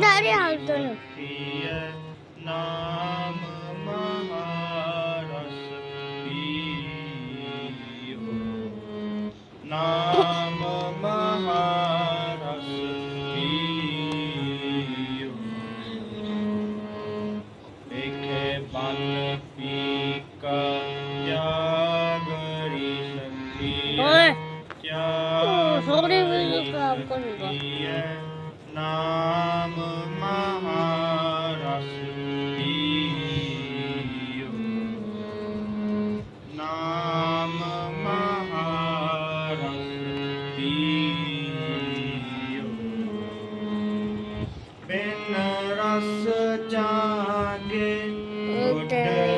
दारे हाल दोनों नाम महारस नाम महारस एक बन पी का जागरी सखी क्या sobre নাম মহারাস নাম মহারাস বিন রস জাগে উঠে